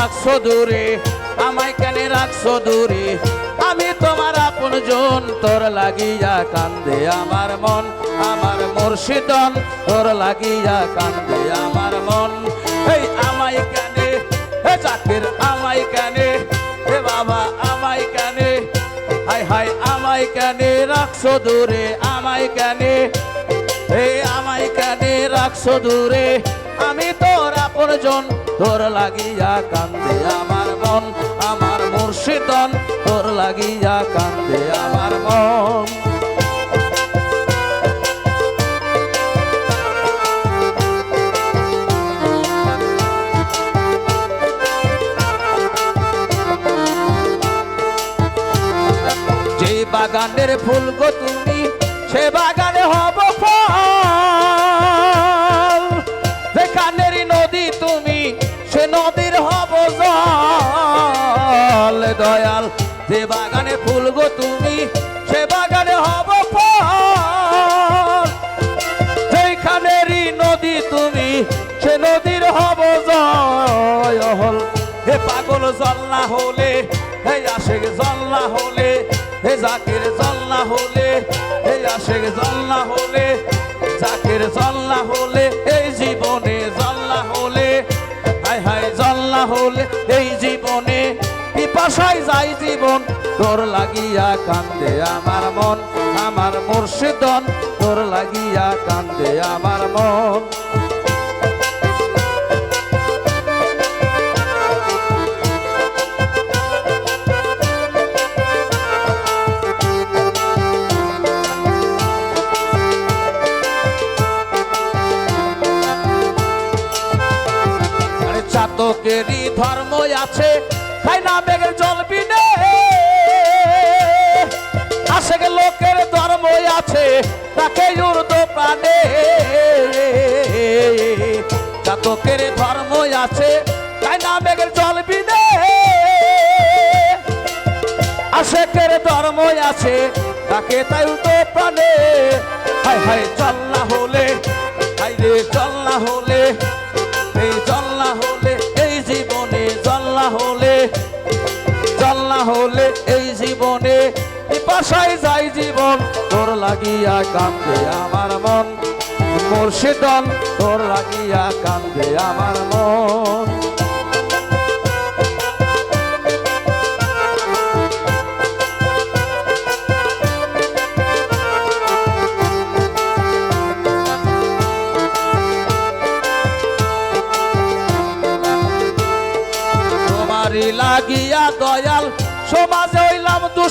রাখছো দূরে, আমায় কেন রাখছো দূরে? আমি তোমার আপন জন, তোর লাগিয়া কান্দে আমার মন। আমার মুর্শিদন, তোর লাগিয়া কান্দে আমার মন। এই আমায় কেনে? হে জাকির আমায় কেনে? হে বাবা আমায় কেনে? হাই হাই আমায় কেনে রাখছো দূরে, আমায় কেনে? হে আমায় কেনে রাখছো দূরে? আমি তোর আপনজন তোর লাগিয়া কান্দে আমার মন, আমার মুর্শিদন। তোর লাগিয়া কান্দে আমার মন। বাগানের ফুল গো তুমি, সে বাগানে হব ফল। হে জাকির জল্লা হলে, হে আশেক জল্লা হলে, জাকির জল্লা হলে, এই জীবনে জল্লা হলে হায় হায় জল্লা হলে, এই জীবনে পিপাসায় যাই জীবন, তোর লাগিয়া কান্দে আমার মন, আমার মুর্শিদন তোর লাগিয়া কান্দে আমার মন। আছে, খাই না বেগের জল বিনে। আশেক লোকের ধর্ম আছে, তাকে উর্দ প্রাণে। চাতকের ধর্ম আছে, খাই না বেগের জল বিনে। আশেকের ধর্ম আছে, তাকে তাই উল্টো প্রাণে। হাই হাই চল্লা হলে হাই রে চল্লা হলে এই চল্লা হলে এই জীবনে চল্লা জল না হলে এই জীবনে পাশায় যাই জীবন। তোর লাগিয়া কান্দে আমার মন, মুর্শিদন, তোর লাগিয়া কান্দে আমার মন।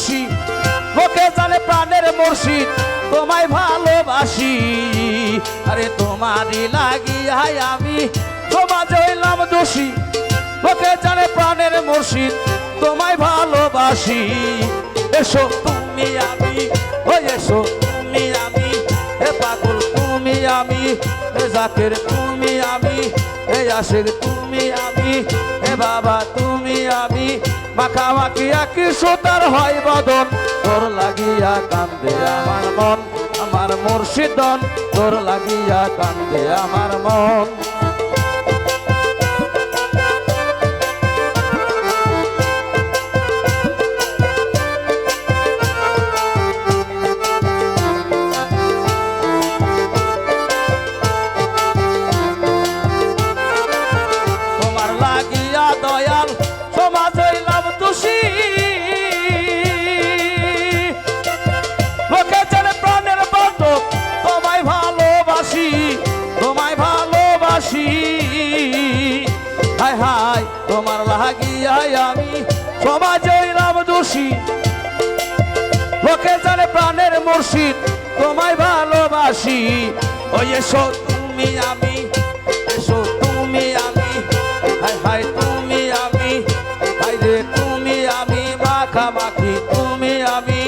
দোষী লোকে জানে প্রাণের মুর্শিদ, তোমায় ভালোবাসি। আরে তোমারই লাগিয়াই আমি সমাজে হইলাম দোষী। লোকে জানে প্রাণের মুর্শিদ, তোমায় ভালোবাসি। এসো তুমি আমি, ও এসো তুমি আমি, হে পাগল তুমি আমি, হে জাকের তুমি আমি, হে আশেক তুমি আমি, হে বাবা তুমি আমি মাখামাখি একই সুতার হয় বদন। তোর লাগিয়া কান্দে আমার মন, আমার মুর্শিদন। তোর লাগিয়া কান্দে আমার মন। হইলাম দোষী। লোকে জানে প্রাণের মুর্শিদ, তোমায় ভালোবাসি। ওই এসো তুমি আমি, এসো তুমি আমি হাই হাই তুমি আমি হাই রে তুমি আমি, মাখামাখি তুমি আমি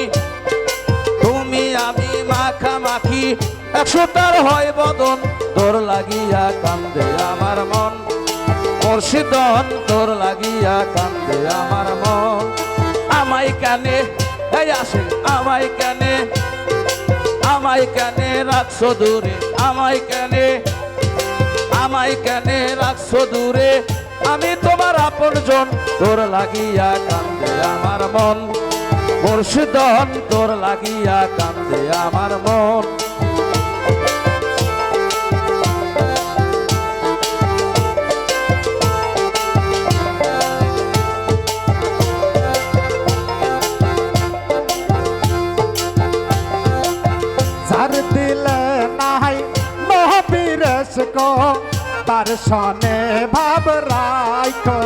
তুমি আমি মাখামাখি। একশো তার হয় বদন তোর লাগিয়া কান্দে আমার মন। মুর্শিদন তোর লাগিয়া কান্দে আমার মন। কেনে এই আসে, আমায় কেনে? আমায় কেনে? রাখছো দূরে। আমায় কেনে? আমায় কেনে? রাখছো দূরে। আমি তোমার আপন জন তোর লাগিয়া কান্দে আমার মন। মুর্শিদন, তোর লাগিয়া কান্দে আমার মন। তার সনে ভাব রাইখো।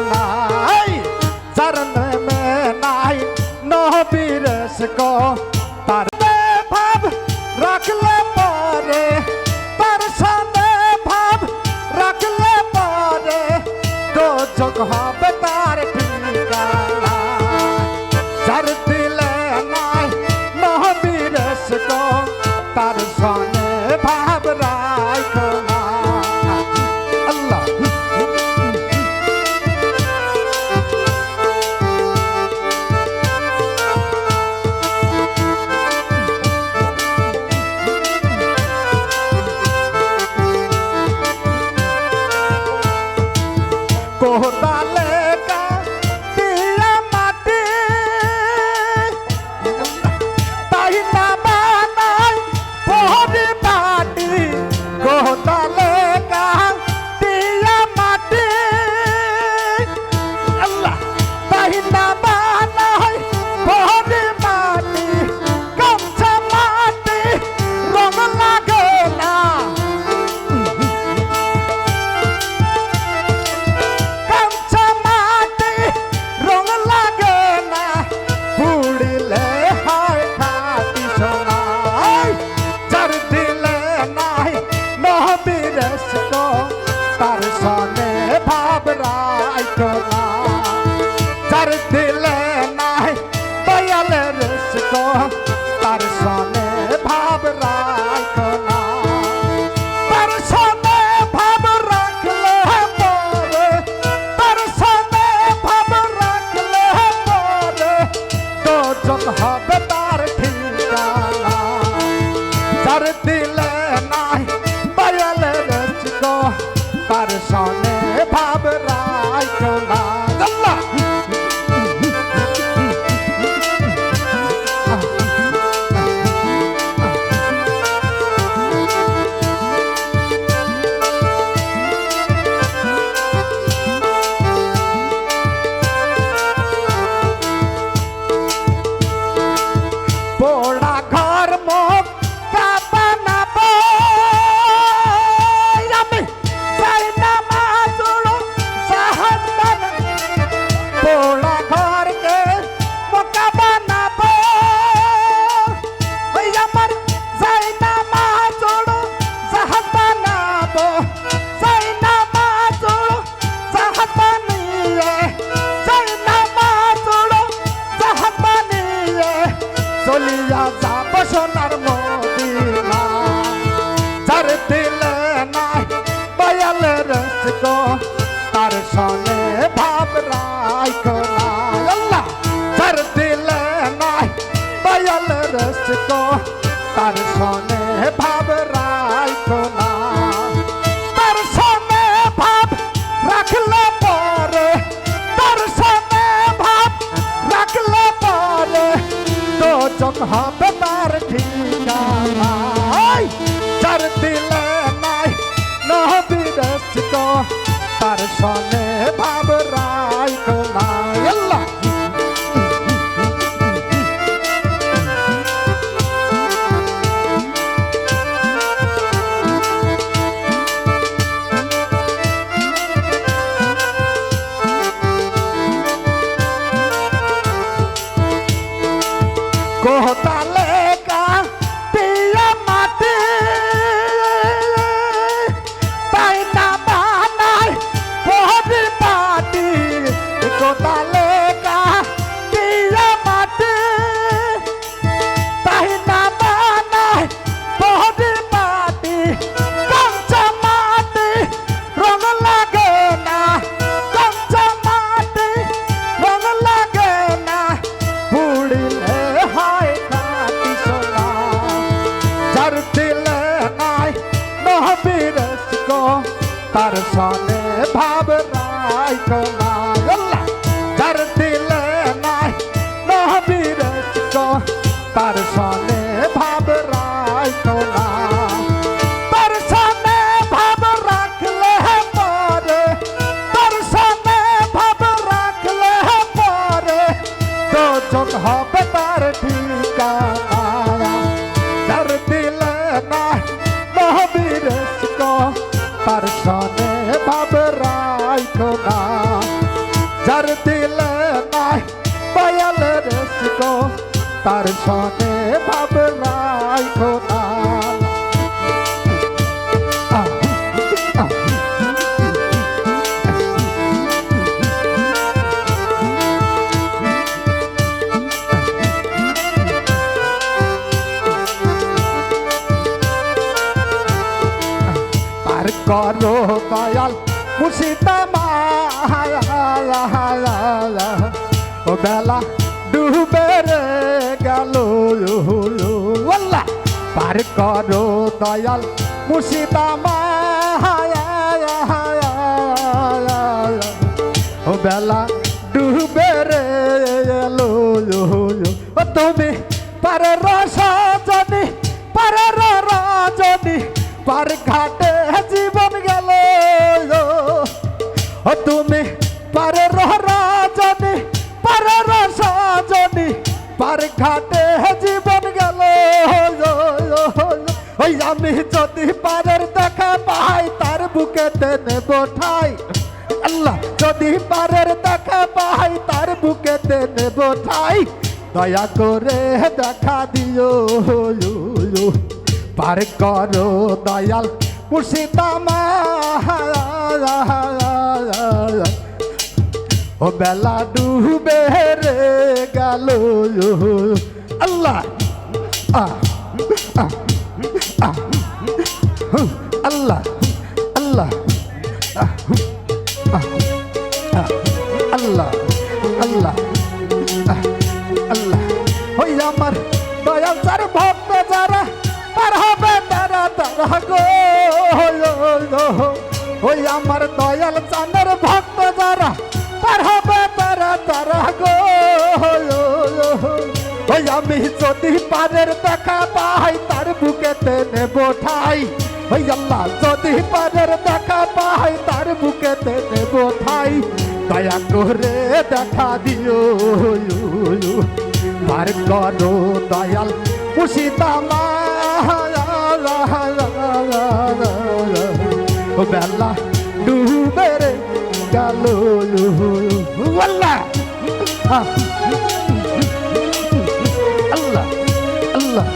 হবে তার ঠিকানা যার দিলে নাই নহবির তার সনে ভাবে করো দয়াল মায়া ও বেলা ডুবে রে গেল পার করো দয়াল মায়া ও বেলা ডুবে রে এলো ও তুমি পার পারে রসজনী পারে রজনী পার ঘাটে তুমি পারে রজনী, পারে রসজনী পার ঘাটে জীবন গেল ওই আমি যদি পারের দেখা পাই, তার বুকেতে নেব ঠাই। আল্লাহ, যদি পারের দেখা পাই, তার বুকেতে নেব ঠাই। দয়া করে দেখা দিও পার করো দয়াল। মুর্শিদামা ও বেলা ডুবে রে গেল আল্লাহ। আল্লাহ আল্লাহ আল্লাহ আল্লাহ আল্লাহ। ওই আমার দয়াল যার ভক্ত। ওই আমার দয়াল চানের ভক্ত যারা, তার হবে তারা তারা গো। ওই আমি যদি পারের দেখা পাই, তার বুকেতে নেব ঠাই। ওই আল্লাহ যদি পারের দেখা পাই, তার বুকেতে নেব ঠাই। দয়া করে দেখা দিও। পার করো দয়াল মুর্শিদামা বেলা ডুবে রে গেল আল্লাহ আল্লাহ আল্লাহ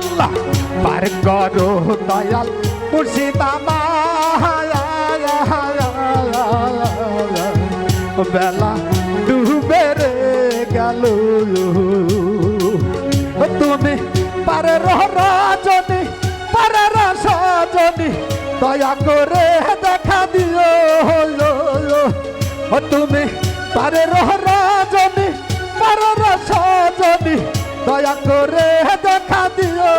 আল্লাহ পার করো দয়াল মুর্শিদামা বেলা ডুবে রে গেল তুমি পারে রজনী, পারে রসজনী দয়া করে দেখা দিও তুমি পারে রজনী, পারে রসজনী দয়া করে দেখা দিও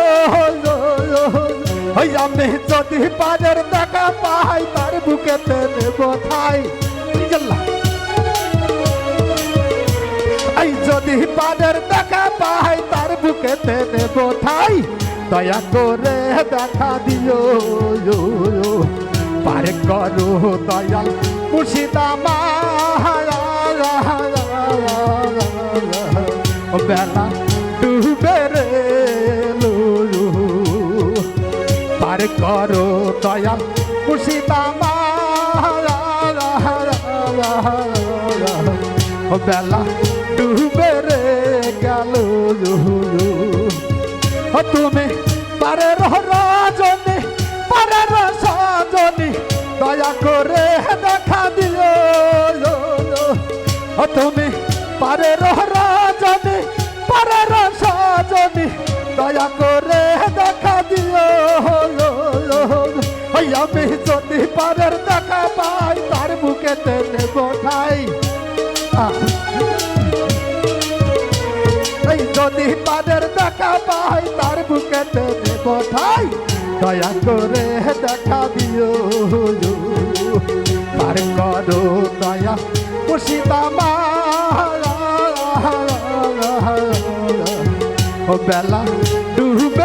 আমি যদি পারের দেখা পাই, তার বুকেতে নেব ঠাই। আল্লাহ যদি পানের দেখা পাই, তার বুকেতে নেব ঠাই দয়া করে দেখা দিও পার করো দয়াল মুর্শিদামা বেলা ডুবে রে পার করো দয়াল মুর্শিদামা বেলা তুমি পারে রজনী, পারে রসজনী দয়া করে দেখা দিও তুমি পারে রজনী, পারে রসজনী দয়া করে দেখা দিও আমি যদি পারের দেখা পাই, তার বুকেতে নেব ঠাই। যদি তাদের দেখা পাই, তার বুকে ঠাই দয়া করে দেখা দিও তার করো দয়া খুশি ও বেলা ডুবে